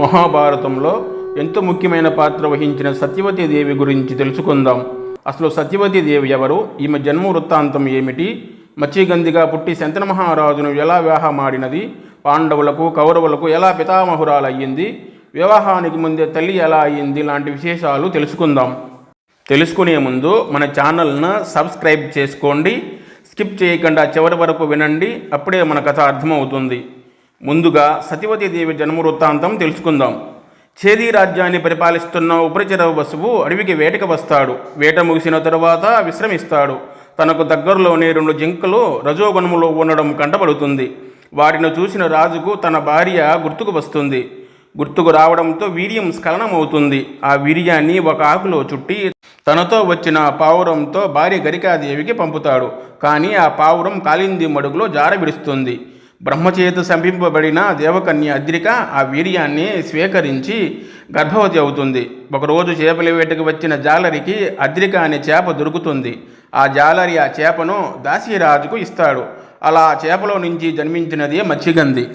మహాభారతంలో ఎంతో ముఖ్యమైన పాత్ర వహించిన సత్యవతి దేవి గురించి తెలుసుకుందాం. అసలు సత్యవతి దేవి ఎవరు? ఈమె జన్మ వృత్తాంతం ఏమిటి? మచ్చిగంధిగా పుట్టి శంతన మహారాజును ఎలా వివాహమాడినది? పాండవులకు కౌరవులకు ఎలా పితామహురాలయ్యింది? వివాహానికి ముందే తల్లి ఎలా అయ్యింది? లాంటి విశేషాలు తెలుసుకుందాం. తెలుసుకునే ముందు మన ఛానల్ను సబ్స్క్రైబ్ చేసుకోండి. స్కిప్ చేయకుండా చివరి వరకు వినండి. అప్పుడే మన కథ అర్థమవుతుంది. ముందుగా సతీవతి దేవి జన్మ వృత్తాంతం తెలుసుకుందాం. చేది రాజ్యాన్ని పరిపాలిస్తున్న ఉపరిచర వసువు అడవికి వేటకు వస్తాడు. వేట ముగిసిన తరువాత విశ్రమిస్తాడు. తనకు దగ్గరలోనే రెండు జింకలు రజోగుణములో ఉండడం కంటపడుతుంది. వాటిని చూసిన రాజుకు తన భార్య గుర్తుకు వస్తుంది. గుర్తుకు రావడంతో వీర్యం స్ఖలనమవుతుంది. ఆ వీర్యాన్ని ఒక ఆకులో చుట్టి తనతో వచ్చిన పావురంతో భార్య గరికాదేవికి పంపుతాడు. కానీ ఆ పావురం కాలింది మడుగులో జార విడుస్తుంది బ్రహ్మచేత సంపింపబడిన దేవకన్య అద్రిక ఆ వీర్యాన్ని స్వీకరించి గర్భవతి అవుతుంది. ఒకరోజు చేపల వేటకు వచ్చిన జాలరికి అద్రిక అనే చేప దొరుకుతుంది. ఆ జాలరి ఆ చేపను దాసీరాజుకు ఇస్తాడు. అలా ఆ చేపలో నుంచి జన్మించినదే మత్స్యగంధి.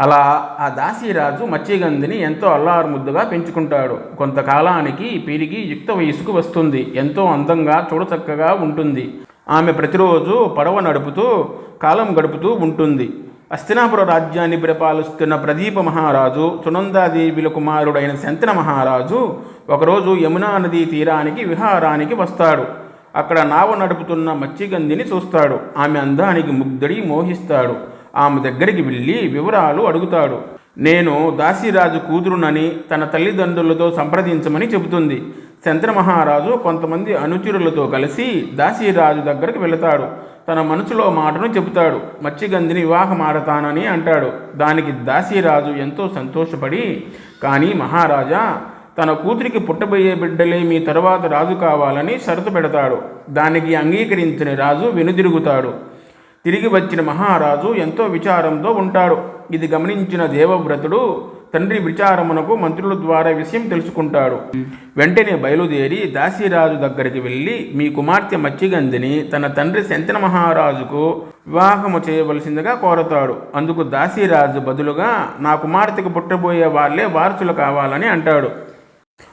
అలా ఆ దాసీరాజు మత్స్యగంధిని ఎంతో అల్లారు ముద్దుగా పెంచుకుంటాడు. కొంతకాలానికి పెరిగి యుక్త వయసుకు వస్తుంది. ఎంతో అందంగా చూడచక్కగా ఉంటుంది. ఆమె ప్రతిరోజు పడవ నడుపుతూ కాలం గడుపుతూ ఉంటుంది. అస్తినాపుర రాజ్యాన్ని పరిపాలిస్తున్న ప్రదీప మహారాజు సునందాదేవిల కుమారుడైన శంతన మహారాజు ఒకరోజు యమునా నదీ తీరానికి విహారానికి వస్తాడు. అక్కడ నావ నడుపుతున్న మత్స్యగంధిని చూస్తాడు. ఆమె అందానికి ముగ్ధడి మోహిస్తాడు. ఆమె దగ్గరికి వెళ్ళి వివరాలు అడుగుతాడు. నేను దాసీరాజు కూతురునని తన తల్లిదండ్రులతో సంప్రదించమని చెబుతుంది. శంతన మహారాజు కొంతమంది అనుచరులతో కలిసి దాసీరాజు దగ్గరికి వెళతాడు. తన మనసులో మాటను చెబుతాడు. మత్స్యగంధిని వివాహం ఆడతానని అంటాడు. దానికి దాసీరాజు ఎంతో సంతోషపడి కానీ మహారాజా తన కూతురికి పుట్టబోయే బిడ్డలే మీ తరువాత రాజు కావాలని షరతు పెడతాడు. దానికి అంగీకరించిన రాజు వెనుదిరుగుతాడు. తిరిగి వచ్చిన మహారాజు ఎంతో విచారంతో ఉంటాడు. ఇది గమనించిన దేవవ్రతుడు తండ్రి విచారమునకు మంత్రుల ద్వారా విషయం తెలుసుకుంటాడు. వెంటనే బయలుదేరి దాసీరాజు దగ్గరికి వెళ్ళి మీ కుమార్తె మత్స్యగంధిని తన తండ్రి శంతన మహారాజుకు వివాహము చేయవలసిందిగా కోరతాడు. అందుకు దాసీరాజు బదులుగా నా కుమార్తెకు పుట్టబోయే వాళ్ళే వారసులు కావాలని అంటాడు.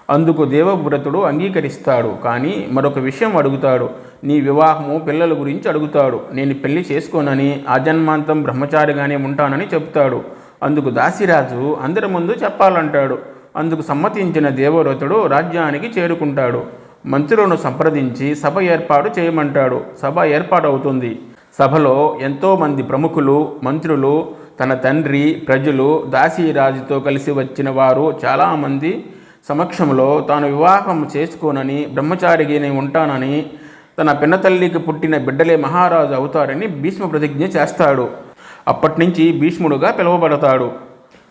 అందుకు దేవవ్రతుడు అంగీకరిస్తాడు. కానీ మరొక విషయం అడుగుతాడు. నీ వివాహము పిల్లల గురించి అడుగుతాడు. నేను పెళ్ళి చేసుకోనని ఆజన్మాంతం బ్రహ్మచారిగానే ఉంటానని చెప్తాడు అందుకు దాసిరాజు అందరి ముందు చెప్పాలంటాడు. అందుకు సమ్మతించిన దేవవ్రతుడు రాజ్యానికి చేరుకుంటాడు. మంత్రులను సంప్రదించి సభ ఏర్పాటు చేయమంటాడు. సభ ఏర్పాటవుతుంది. సభలో ఎంతోమంది ప్రముఖులు మంత్రులు తన తండ్రి ప్రజలు దాసీరాజుతో కలిసి వచ్చిన వారు చాలామంది సమక్షంలో తాను వివాహం చేసుకోనని బ్రహ్మచారిగానే ఉంటానని తన పిన్నతల్లికి పుట్టిన బిడ్డలే మహారాజు అవుతారని భీష్మ ప్రతిజ్ఞ చేస్తాడు. అప్పటి నుంచి భీష్ముడుగా పిలువబడతాడు.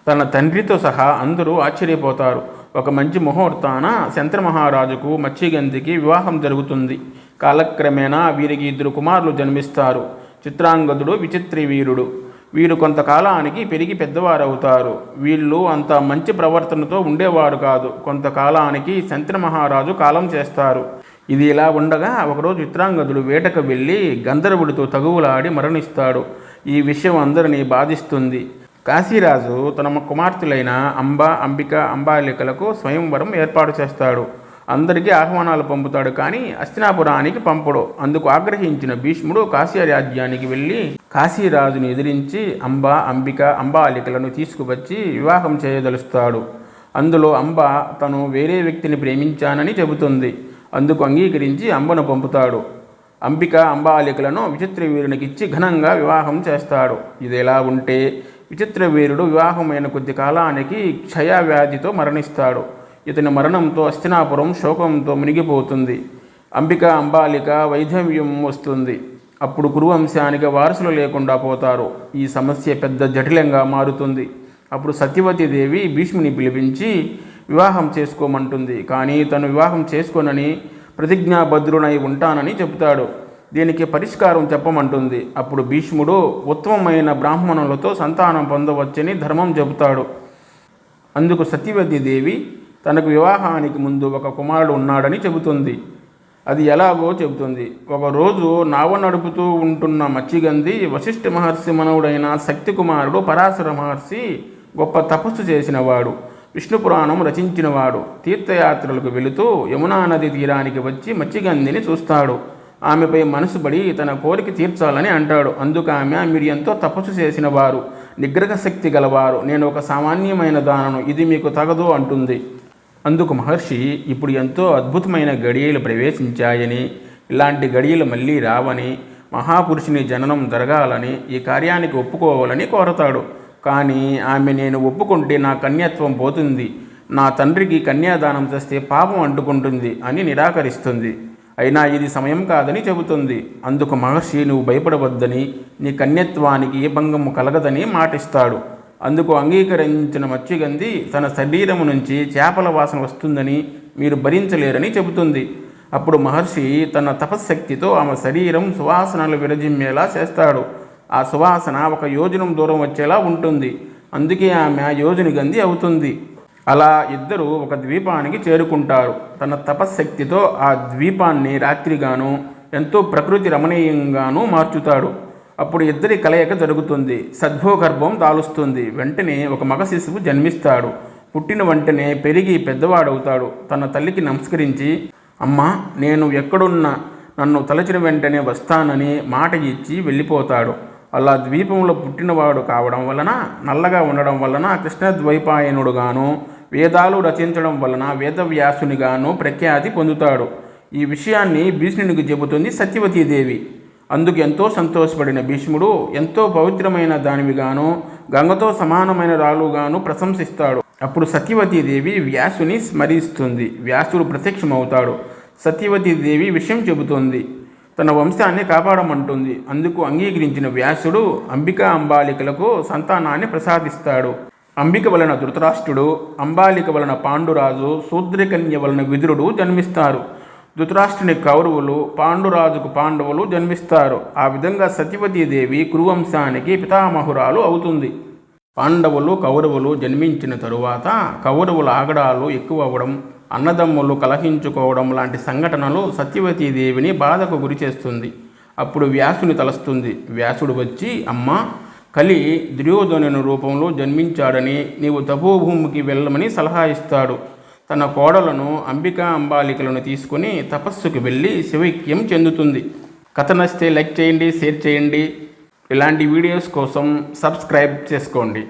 తన తండ్రితో సహా అందరూ ఆశ్చర్యపోతారు. ఒక మంచి ముహూర్తాన శంత్రమహారాజుకు మత్స్యగంధికి వివాహం జరుగుతుంది. కాలక్రమేణా వీరికి ఇద్దరు కుమారులు జన్మిస్తారు. చిత్రాంగదుడు విచిత్రి వీరుడు. వీరు కొంతకాలానికి పెరిగి పెద్దవారవుతారు. వీళ్ళు అంత మంచి ప్రవర్తనతో ఉండేవారు కాదు. కొంతకాలానికి శంత్రమహారాజు కాలం చేస్తారు. ఇది ఇలా ఉండగా ఒకరోజు చిత్రాంగదుడు వేటకు వెళ్ళి గంధర్వుడితో తగువులాడి మరణిస్తాడు. ఈ విషయం అందరినీ బాధిస్తుంది. కాశీరాజు తన కుమార్తెలైన అంబ అంబిక అంబాలికలకు స్వయంవరం ఏర్పాటు చేస్తాడు. అందరికీ ఆహ్వానాలు పంపుతాడు కానీ అస్తినాపురానికి పంపడు. అందుకు ఆగ్రహించిన భీష్ముడు కాశీ రాజ్యానికి వెళ్ళి కాశీరాజును ఎదిరించి అంబ అంబిక అంబాలికలను తీసుకువచ్చి వివాహం చేయదలుస్తాడు. అందులో అంబ తను వేరే వ్యక్తిని ప్రేమించానని చెబుతుంది. అందుకు అంగీకరించి అంబను పంపుతాడు. అంబిక అంబాలికలను విచిత్ర వీరునికి ఇచ్చి ఘనంగా వివాహం చేస్తాడు. ఇది ఎలా ఉంటే విచిత్ర వీరుడు వివాహమైన కొద్ది కాలానికి క్షయవ్యాధితో మరణిస్తాడు. ఇతని మరణంతో అస్తినాపురం శోకంతో మునిగిపోతుంది. అంబిక అంబాలిక వైధవ్యం వస్తుంది. అప్పుడు కురువంశానికి వారసులు లేకుండా పోతారు. ఈ సమస్య పెద్ద జటిలంగా మారుతుంది. అప్పుడు సత్యవతి దేవి భీష్ముని పిలిపించి వివాహం చేసుకోమంటుంది. కానీ తను వివాహం చేసుకోనని ప్రతిజ్ఞాబద్ధుడనై ఉంటానని చెబుతాడు. దీనికి పరిష్కారం చెప్పమంటుంది. అప్పుడు భీష్ముడు ఉత్తమమైన బ్రాహ్మణులతో సంతానం పొందవచ్చని ధర్మం చెబుతాడు. అందుకు సత్యవతి దేవి తనకు వివాహానికి ముందు ఒక కుమారుడు ఉన్నాడని చెబుతుంది. అది ఎలాగో చెబుతుంది. ఒకరోజు నావ నడుపుతూ ఉంటున్న మచ్చిగంది వశిష్ఠ మహర్షి మనవుడైన శక్తి కుమారుడు పరాశర మహర్షి గొప్ప తపస్సు చేసినవాడు విష్ణు పురాణం రచించినవాడు. తీర్థయాత్రలకు వెళుతూ యమునా నది తీరానికి వచ్చి మత్స్యగంధిని చూస్తాడు. ఆమెపై మనసు పడి తన కోరిక తీర్చాలని అంటాడు. అందుకు ఆమె మీరు ఎంతో తపస్సు చేసిన వారు. నిగ్రహ శక్తి గలవారు. నేను ఒక సామాన్యమైన దానను ఇది మీకు తగదు అంటుంది. అందుకు మహర్షి ఇప్పుడు ఎంతో అద్భుతమైన గడియలు ప్రవేశించాయని ఇలాంటి గడియలు మళ్ళీ రావని మహాపురుషుని జననం జరగాలని ఈ కార్యానికి ఒప్పుకోవాలని కోరతాడు. కానీ ఆమె నేను ఒప్పుకుంటే నా కన్యత్వం పోతుంది. నా తండ్రికి కన్యాదానం చేస్తే పాపం అంటుకుంటుంది అని నిరాకరిస్తుంది. అయినా ఇది సమయం కాదని చెబుతుంది. అందుకు మహర్షి నువ్వు భయపడవద్దని నీ కన్యత్వానికి ఏ భంగము కలగదని మాటిస్తాడు. అందుకు అంగీకరించిన మత్స్యగంధి తన శరీరము నుంచి చేపల వాసన వస్తుందని మీరు భరించలేరని చెబుతుంది. అప్పుడు మహర్షి తన తపశ్శక్తితో ఆమె శరీరం సువాసనలు విరజిమ్మేలా చేస్తాడు. ఆ సువాసన ఒక యోజనం దూరం వచ్చేలా ఉంటుంది. అందుకే ఆమె యోజని గంధి అవుతుంది. అలా ఇద్దరు ఒక ద్వీపానికి చేరుకుంటారు. తన తపశ్శక్తితో ఆ ద్వీపాన్ని రాత్రిగాను ఎంతో ప్రకృతి రమణీయంగాను మార్చుతాడు. అప్పుడు ఇద్దరి కలయిక జరుగుతుంది. సద్భోగర్భం దాలుస్తుంది వెంటనే ఒక మగ శిశువు జన్మిస్తాడు. పుట్టిన వెంటనే పెరిగి పెద్దవాడవుతాడు. తన తల్లికి నమస్కరించి అమ్మా నేను ఎక్కడున్నా? నన్ను తలచిన వెంటనే వస్తానని మాట ఇచ్చి వెళ్ళిపోతాడు. అలా ద్వీపంలో పుట్టినవాడు కావడం వలన నల్లగా ఉండడం వలన కృష్ణద్వైపాయనుడుగాను వేదాలు రచించడం వలన వేదవ్యాసునిగాను ప్రఖ్యాతి పొందుతాడు. ఈ విషయాన్ని భీష్మునికి చెబుతుంది సత్యవతీదేవి. అందుకు ఎంతో సంతోషపడిన భీష్ముడు ఎంతో పవిత్రమైన దానివిగాను గంగతో సమానమైన రాలుగాను ప్రశంసిస్తాడు. అప్పుడు సత్యవతీదేవి వ్యాసుని స్మరిస్తుంది. వ్యాసుడు ప్రత్యక్షమవుతాడు. సత్యవతీదేవి విషయం చెబుతుంది. తన వంశాన్ని కాపాడమంటుంది. అందుకు అంగీకరించిన వ్యాసుడు అంబికా అంబాలికలకు సంతానాన్ని ప్రసాదిస్తాడు. అంబిక వలన ధృతరాష్ట్రుడు అంబాలిక వలన పాండురాజు శూద్రకన్య వలన విదురుడు జన్మిస్తారు. ధృతరాష్ట్రుని కౌరవులు పాండురాజుకు పాండవులు జన్మిస్తారు. ఆ విధంగా సత్యవతీదేవి కురువంశానికి పితామహురాలు అవుతుంది. పాండవులు కౌరవులు జన్మించిన తరువాత కౌరవుల ఆగడాలు ఎక్కువ అవ్వడం అన్నదమ్ములు కలహించుకోవడం లాంటి సంఘటనలు సత్యవతీదేవిని బాధకు గురి చేస్తుంది. అప్పుడు వ్యాసుని తలస్తుంది. వ్యాసుడు వచ్చి అమ్మ కలి దుర్యోధనుని రూపంలో జన్మించాడని నీవు తపోభూమికి వెళ్ళమని సలహా ఇస్తాడు. తన కోడలను అంబికా అంబాలికలను తీసుకుని తపస్సుకు వెళ్ళి శివైక్యం చెందుతుంది. కథ నచ్చితే లైక్ చేయండి షేర్ చేయండి. ఇలాంటి వీడియోస్ కోసం సబ్స్క్రైబ్ చేసుకోండి.